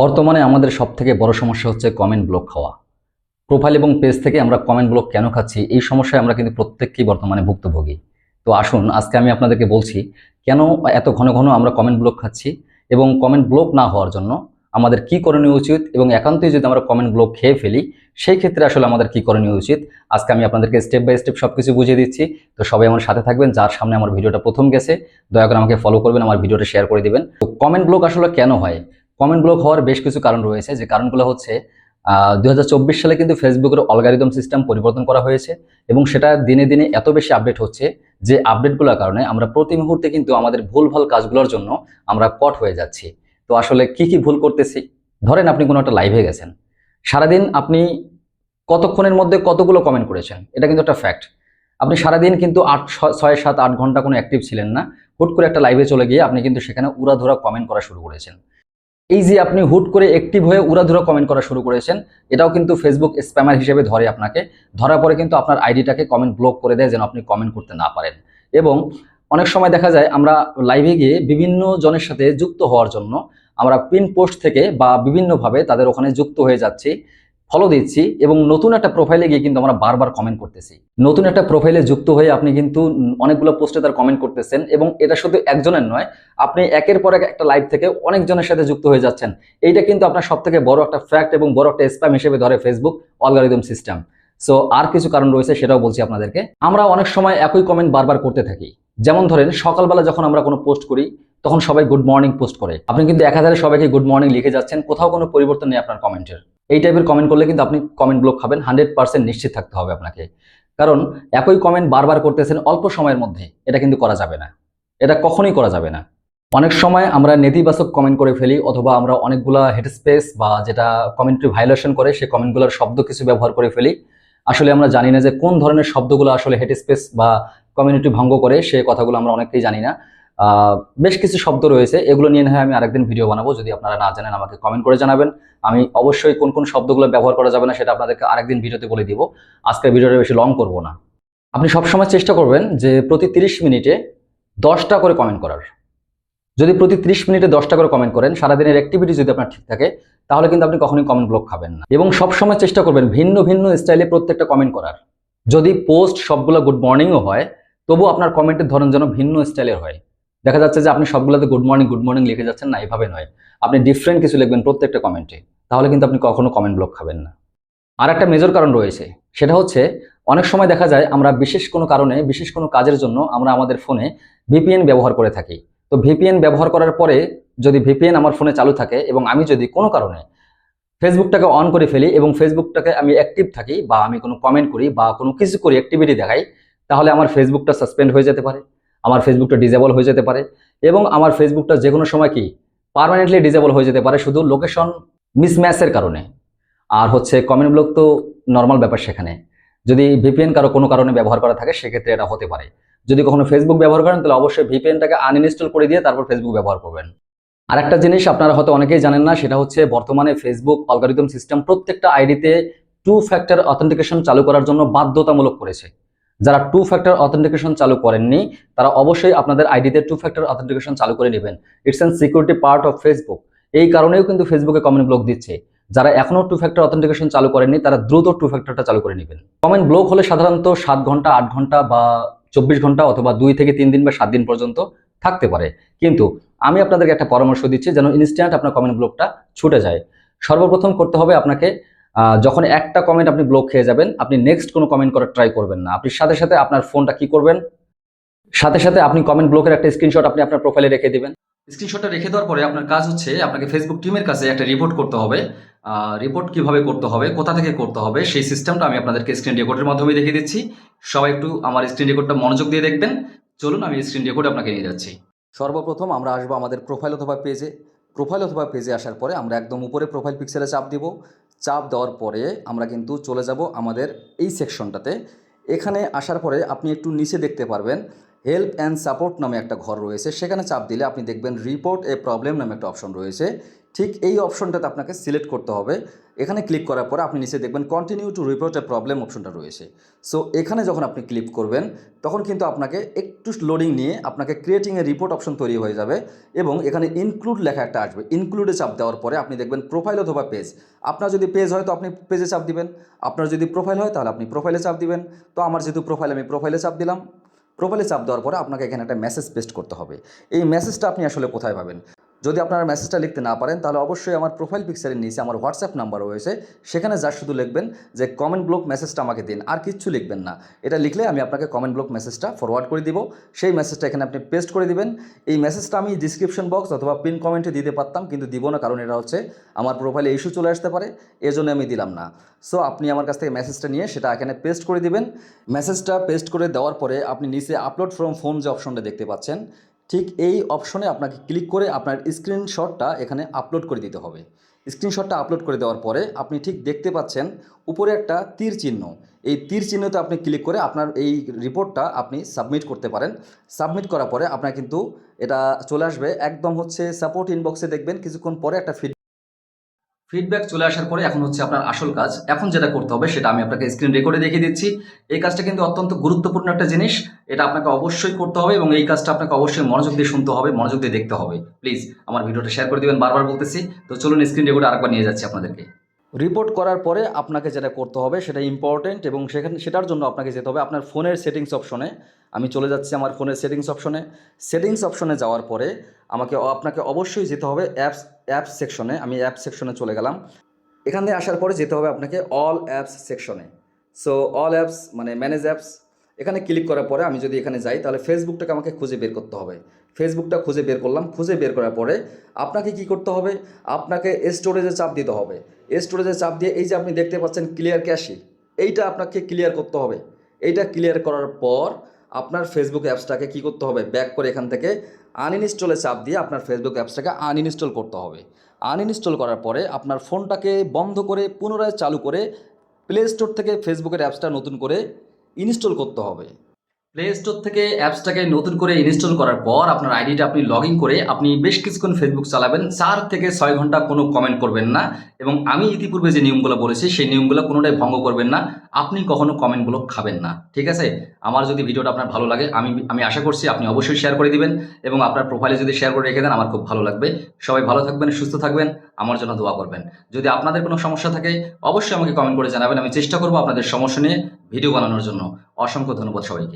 বর্তমানে আমাদের সব থেকে বড় সমস্যা হচ্ছে কমেন্ট ব্লক খাওয়া। প্রোফাইল এবং পেজ থেকে আমরা কমেন্ট ব্লক কেন খাচ্ছি, এই সমস্যায় আমরা কিন্তু প্রত্যেককেই বর্তমানে ভুক্তভোগী। তো আসুন, আজকে আমি আপনাদেরকে বলছি, কেন এত ঘন ঘন আমরা কমেন্ট ব্লক খাচ্ছি এবং কমেন্ট ব্লক না হওয়ার জন্য আমাদের কি করণীয় উচিত এবং একান্তই যদি আমরা কমেন্ট ব্লক খেয়ে ফেলি, সেই ক্ষেত্রে আসলে আমাদের কি করণীয় উচিত? আজকে আমি আপনাদেরকে স্টেপ বাই স্টেপ সব কিছু বুঝিয়ে দিচ্ছি। তো সবাই আমার সাথে থাকবেন, যার সামনে আমার ভিডিওটা প্রথম গেছে, দয়া করে আমাকে ফলো করবেন, আমার ভিডিওটা শেয়ার করে দিবেন। তো কমেন্ট ব্লক আসলে কেন হয়? কমেন্ট ব্লক হওয়ার বেশ কিছু কারণ রয়েছে। যে কারণগুলো হচ্ছে দু হাজার চব্বিশ সালে কিন্তু ফেসবুকের অলগারিদম সিস্টেম পরিবর্তন করা হয়েছে এবং সেটা দিনে দিনে এত বেশি আপডেট হচ্ছে যে আপডেটগুলোর কারণে আমরা প্রতি মুহূর্তে কিন্তু আমাদের ভুলভাল কাজগুলোর জন্য আমরা কট হয়ে যাচ্ছি। তো আসলে কি কি ভুল করতেছি? ধরেন আপনি কোনো একটা লাইভে গেছেন। সারাদিন আপনি কতক্ষণের মধ্যে কতগুলো কমেন্ট করেছেন? এটা কিন্তু একটা ফ্যাক্ট আপনি সারাদিন কিন্তু আট ছয়, সাত, আট ঘণ্টা কোনো অ্যাক্টিভ ছিলেন না। হুট করে একটা লাইভে চলে গিয়ে আপনি কিন্তু সেখানে উড়াধুরা কমেন্ট করা শুরু করেছেন। এই যে আপনি হুট করে অ্যাক্টিভ হয়ে উড়াধুরা কমেন্ট করা শুরু করেছেন, এটাও কিন্তু ফেসবুক স্প্যামার হিসেবে ধরে আপনাকে। ধরার পরে কিন্তু আপনার আইডিটাকে কমেন্ট ব্লক করে দেয় যেন আপনি কমেন্ট করতে না পারেন। এবং অনেক সময় দেখা যায় আমরা লাইভে গিয়ে বিভিন্ন জনের সাথে যুক্ত হওয়ার জন্য আমরা পিন পোস্ট থেকে বা বিভিন্নভাবে তাদের ওখানে যুক্ত হয়ে যাচ্ছি। ফলো দিচ্ছি এবং নতুন একটা প্রোফাইলে গিয়ে কিন্তু আমরা বারবার কমেন্ট করতেছি। নতুন একটা প্রোফাইলে যুক্ত হয়ে আপনি কিন্তু অনেকগুলো পোস্টে তার কমেন্ট করতেছেন এবং এটা শুধু একজনের নয়, আপনি একের পর এক একটা লাইভ থেকে অনেকজনের সাথে যুক্ত হয়ে যাচ্ছেন। এইটা কিন্তু আপনার সব থেকে বড় একটা ফ্যাক্ট এবং বড় একটা স্প্যাম হিসেবে ধরে ফেসবুক অলগারিদম সিস্টেম সো আর কিছু কারণ রয়েছে সেটাও বলছি আপনাদেরকে। আমরা অনেক সময় একই কমেন্ট বারবার করতে থাকি। যেমন ধরেন, সকালবেলা যখন আমরা কোনো পোস্ট করি, তখন সবাই গুড মর্নিং পোস্ট করে। আপনি কিন্তু এক হাজারে সবাইকে গুড মর্নিং লিখে যাচ্ছেন, কোথাও কোনো পরিবর্তন নেই আপনার কমেন্টের এই টাইপের কমেন্ট করলে কিন্তু আপনি কমেন্ট ব্লক খাবেন হান্ড্রেড পার্সেন্ট নিশ্চিত থাকতে হবে আপনাকে। কারণ একই কমেন্ট বারবার করতেছেন অল্প সময়ের মধ্যে, এটা কিন্তু করা যাবে না। এটা কখনোই করা যাবে না। অনেক সময় আমরা নেতিবাচক কমেন্ট করে ফেলি অথবা আমরা অনেকগুলা হেড স্পেস বা যেটা কমেন্ট্রি ভায়োলেশন করে সেই কমেন্টগুলোর শব্দ কিছু ব্যবহার করে ফেলি। আসলে আমরা জানি না যে কোন ধরনের শব্দগুলো আসলে হেড স্পেস বা কমিউনিটি ভঙ্গ করে সে কথাগুলো আমরা অনেকেই জানি না। বেশ কিছু শব্দ রয়েছে। এগুলো নিয়ে হয় আমি আরেকদিন ভিডিও বানাবো। যদি আপনারা না জানেন, আমাকে কমেন্ট করে জানাবেন। আমি অবশ্যই কোন কোন শব্দগুলো ব্যবহার করা যাবে না সেটা আপনাদেরকে আরেকদিন ভিডিওতে বলে দিব। আজকের ভিডিওটা বেশি লং করব না। আপনি সবসময় চেষ্টা করবেন যে প্রতি তিরিশ মিনিটে দশটা করে কমেন্ট করার। যদি প্রতি ত্রিশ মিনিটে দশটা করে কমেন্ট করেন, সারাদিনের অ্যাক্টিভিটি যদি আপনার ঠিক থাকে, তাহলে কিন্তু আপনি কখনোই কমেন্ট ব্লক খাবেন না। এবং সবসময় চেষ্টা করবেন ভিন্ন ভিন্ন স্টাইলে প্রত্যেকটা কমেন্ট করার। যদি পোস্ট সবগুলো গুড মর্নিংও হয় তবু আপনার কমেন্টের ধরন যেন ভিন্ন স্টাইলের হয়। দেখা যাচ্ছে যে আপনি সবগুলোতে গুড মর্নিং গুড মর্নিং লিখে যাচ্ছেন, না, এভাবে নয়। আপনি ডিফারেন্ট কিছু লিখবেন প্রত্যেকটা কমেন্টে তাহলে কিন্তু আপনি কখনো কমেন্ট ব্লক খাবেন না। আর একটা মেজর কারণ রয়েছে, সেটা হচ্ছে অনেক সময় দেখা যায় আমরা বিশেষ কোনো কারণে, বিশেষ কোনো কাজের জন্য আমরা আমাদের ফোনে ভিপিএন ব্যবহার করে থাকি। তো ভিপিএন ব্যবহার করার পরে যদি ভিপিএন আমার ফোনে চালু থাকে এবং আমি যদি কোনো কারণে ফেসবুকটাকে অন করে ফেলি এবং ফেসবুকটাকে আমি অ্যাক্টিভ থাকি বা আমি কোনো কমেন্ট করি বা কোনো কিছু করি অ্যাক্টিভিটি দেখাই, তাহলে আমার ফেসবুকটা সাসপেন্ড হয়ে যেতে পারে। আমার ফেসবুকটা ডিজেবল হয়ে যেতে পারে এবং আমার ফেসবুকটা যে কোনো সময় কি পার্মানেন্টলি ডিজেবল হয়ে যেতে পারে শুধু লোকেশন মিসম্যাচের কারণে। আর হচ্ছে কমেন্ট ব্লক তো নর্মাল ব্যাপার সেখানে। যদি ভিপিএন কারও কোনো কারণে ব্যবহার করা থাকে সেক্ষেত্রে এটা হতে পারে। যদি কখনো ফেসবুক ব্যবহার করেন তাহলে অবশ্যই ভিপিএনটাকে আনইনস্টল করে দিয়ে তারপর ফেসবুক ব্যবহার করবেন। আর একটা জিনিস আপনারা হয়তো অনেকেই জানেন না, সেটা হচ্ছে বর্তমানে ফেসবুক অলগারিদম সিস্টেম প্রত্যেকটা আইডিতে টু ফ্যাক্টর অথেন্টিকেশন চালু করার জন্য বাধ্যতামূলক করেছে। যারা টু ফ্যাক্টর অথেন্টিকেশন চালু করেননি, তারা অবশ্যই আপনাদের আইডিতে টু ফ্যাক্টর অথেন্টিকেশন চালু করে নেবেন। It's an security part of Facebook এই কারণেও কিন্তু ফেসবুকে কমেন্ট ব্লক দিচ্ছে। যারা এখনও টু ফ্যাক্টর অথেন্টিকেশন চালু করেননি, তারা দ্রুত টু ফ্যাক্টরটা চালু করে নেবেন। কমেন্ট ব্লক হলে সাধারণত সাত ঘণ্টা, আট ঘণ্টা বা চব্বিশ ঘণ্টা অথবা দুই থেকে তিন দিন বা সাত দিন পর্যন্ত থাকতে পারে। কিন্তু আমি আপনাদেরকে একটা পরামর্শ দিচ্ছি যেন ইনস্ট্যান্ট আপনার কমেন্ট ব্লকটা ছুটে যায়। সর্বপ্রথম করতে হবে আপনাকে যখন একটা কমেন্ট আপনি ব্লক খেয়ে যাবেন আপনি নেক্সট কোনো কমেন্ট করার ট্রাই করবেন না। আপনি সাথে সাথে আপনার ফোনটা কি করবেন? সাথে সাথে আপনি কমেন্ট ব্লকের একটা স্ক্রিনশট আপনি আপনার প্রোফাইলে রেখে দিবেন। স্ক্রিনশটটা রেখে দেওয়ার পরে আপনার কাজ হচ্ছে আপনাকে ফেসবুক টিমের কাছে একটা রিপোর্ট করতে হবে। রিপোর্ট কীভাবে করতে হবে কোথা থেকে করতে হবে সেই সিস্টেমটা আমি আপনাদেরকে স্ক্রিন রেকর্ডের মাধ্যমে দেখিয়ে দিচ্ছি। সবাই একটু আমার স্ক্রিন রেকর্ডটা মনোযোগ দিয়ে দেখবেন। চলুন আমি স্ক্রিন রেকর্ড আপনাকে নিয়ে যাচ্ছি। সর্বপ্রথম আমরা আসব আমাদের প্রোফাইল অথবা পেজে প্রোফাইল অথবা পেজে আসার পরে আমরা একদম উপরে প্রোফাইল পিক্সেলে চাপ দিব। চাপ দেওয়ার পরে আমরা কিন্তু চলে যাব আমাদের এই সেকশনটাতে এখানে আসার পরে আপনি একটু নিচে দেখতে পারবেন হেল্প অ্যান্ড সাপোর্ট নামে একটা ঘর রয়েছে। সেখানে চাপ দিলে আপনি দেখবেন রিপোর্ট এ প্রবলেম নামে একটা অপশন রয়েছে। ঠিক এই অপশনটাতে আপনাকে সিলেক্ট করতে হবে। এখানে ক্লিক করার পরে আপনি নিচে দেখবেন continue to report a problem অপশনটা রয়েছে। সো এখানে যখন আপনি ক্লিক করবেন, তখন কিন্তু আপনাকে একটু লোডিং নিয়ে আপনাকে ক্রিয়েটিং এ রিপোর্ট অপশন তৈরি হয়ে যাবে এবং এখানে ইনক্লুড লেখা একটা আসবে। ইনক্লুডে চাপ দেওয়ার পরে আপনি দেখবেন প্রোফাইল অথবা পেজ আপনার যদি পেজ হয় তো আপনি পেজে চাপ দিবেন। আপনার যদি প্রোফাইল হয় তাহলে আপনি প্রোফাইলে চাপ দিবেন। তো আমার যেহেতু প্রোফাইল আমি প্রোফাইলে চাপ দিলাম। প্রোফাইলে চাপ দেওয়ার পরে আপনাকে এখানে একটা মেসেজ পেস্ট করতে হবে। এই মেসেজটা আপনি আসলে কোথায় পাবেন? যদি আপনারা মেসেজটা লিখতে না পারেন, তাহলে অবশ্যই আমার প্রোফাইল পিকচারের নিচে আমার হোয়াটসঅ্যাপ নাম্বার রয়েছে। সেখানে যা শুধু লিখবেন যে কমেন্ট ব্লক মেসেজটা আমাকে দিন, আর কিচ্ছু লিখবেন না। এটা লিখলে আমি আপনাকে কমেন্ট ব্লক মেসেজটা ফরওয়ার্ড করে দিব। সেই মেসেজটা এখানে আপনি পেস্ট করে দিবেন। এই মেসেজটা আমি ডিসক্রিপশন বক্স অথবা পিন কমেন্টে দিতে পারতাম, কিন্তু দিব না, কারণ এটা হচ্ছে আমার প্রোফাইলে ইস্যু চলে আসতে পারে, এজন্য আমি দিলাম না। সো আপনি আমার কাছ থেকে মেসেজটা নিয়ে সেটা এখানে পেস্ট করে দিবেন। মেসেজটা পেস্ট করে দেওয়ার পরে আপনি নিচে আপলোড ফ্রম ফোন যে অপশনটা দেখতে পাচ্ছেন ঠিক এই অপশনে আপনাকে ক্লিক করে আপনার স্ক্রিনশটটা এখানে আপলোড করে দিতে হবে। স্ক্রিনশটটা আপলোড করে দেওয়ার পরে আপনি ঠিক দেখতে পাচ্ছেন উপরে একটা তীর চিহ্ন। এই তীর চিহ্নতে আপনি ক্লিক করে আপনার এই রিপোর্টটা আপনি সাবমিট করতে পারেন। সাবমিট করার পরে আপনার কিন্তু এটা চলে আসবে। একদম হচ্ছে সাপোর্ট ইনবক্সে দেখবেন। কিছুক্ষণ পরে একটা ফিডব্যাক চলে আসার পরে এখন হচ্ছে আপনার আসল কাজ। এখন যেটা করতে হবে, সেটা আমি আপনাকে স্ক্রিন রেকর্ডে দেখিয়ে দিচ্ছি। এই কাজটা কিন্তু অত্যন্ত গুরুত্বপূর্ণ একটা জিনিস। এটা আপনাকে অবশ্যই করতে হবে এবং এই কাজটা আপনাকে অবশ্যই মনোযোগ দিয়ে শুনতে হবে, মনোযোগ দিয়ে দেখতে হবে। প্লিজ আমার ভিডিওটা শেয়ার করে দিবেন, বারবার বলতেছি। তো চলুন স্ক্রিন রেকর্ডে আরেকবার নিয়ে যাচ্ছি আপনাদেরকে। রিপোর্ট করার পরে আপনাকে যেটা করতে হবে, সেটা ইম্পর্টেন্ট এবং সেখানে, সেটার জন্য আপনাকে যেতে হবে আপনার ফোনের সেটিংস অপশনে আমি চলে যাচ্ছি আমার ফোনের সেটিংস অপশনে সেটিংস অপশনে যাওয়ার পরে আমাকে, আপনাকে অবশ্যই যেতে হবে অ্যাপস অ্যাপস সেকশনে আমি অ্যাপস সেকশনে চলে গেলাম। এখানে আসার পরে যেতে হবে আপনাকে অল অ্যাপস সেকশনে সো অল অ্যাপস মানে ম্যানেজ অ্যাপস এখানে ক্লিক করার পরে আমি যদি এখানে যাই, তাহলে ফেসবুকটাকে আমাকে খুঁজে বের করতে হবে। ফেসবুকটা খুঁজে বের করলাম, খুঁজে বের করার পরে আপনাকে কি করতে হবে? আপনাকে স্টোরেজে চাপ দিতে হবে। স্টোরেজে চাপ দিয়ে এই যে আপনি দেখতে পাচ্ছেন ক্লিয়ার ক্যাশি এইটা আপনাকে ক্লিয়ার করতে হবে। এইটা ক্লিয়ার করার পর আপনার ফেসবুক অ্যাপসটাকে কি করতে হবে? ব্যাক করে এখান থেকে আনইনস্টলে চাপ দিয়ে আপনার ফেসবুক অ্যাপসটাকে আনইনস্টল করতে হবে। আনইনস্টল করার পরে আপনার ফোনটাকে বন্ধ করে পুনরায় চালু করে প্লে স্টোর থেকে ফেসবুকের অ্যাপসটা নতুন করে ইনস্টল করতে হবে। প্লে স্টোর থেকে অ্যাপসটাকে নতুন করে ইনস্টল করার পর আপনার আইডিটা আপনি লগ করে আপনি বেশ কিছুক্ষণ ফেসবুক চালাবেন। চার থেকে ছয় ঘণ্টা কোনো কমেন্ট করবেন না এবং আমি ইতিপূর্বে যে নিয়মগুলো বলেছি, সেই নিয়মগুলো কোনোটাই ভঙ্গ করবেন না। আপনি কখনো কমেন্টগুলো খাবেন না, ঠিক আছে? আমার যদি ভিডিওটা আপনার ভালো লাগে, আমি আমি আশা করছি আপনি অবশ্যই শেয়ার করে দিবেন এবং আপনার প্রোফাইলে যদি শেয়ার করে রেখে দেন, আমার খুব ভালো লাগবে। সবাই ভালো থাকবেন, সুস্থ থাকবেন, আমার জন্য দোয়া করবেন। যদি আপনাদের কোনো সমস্যা থাকে, অবশ্যই আমাকে কমেন্ট করে জানাবেন, আমি চেষ্টা করব আপনাদের সমস্যা নিয়ে ভিডিও বানানোর জন্য। অসংখ্য ধন্যবাদ সবাইকে।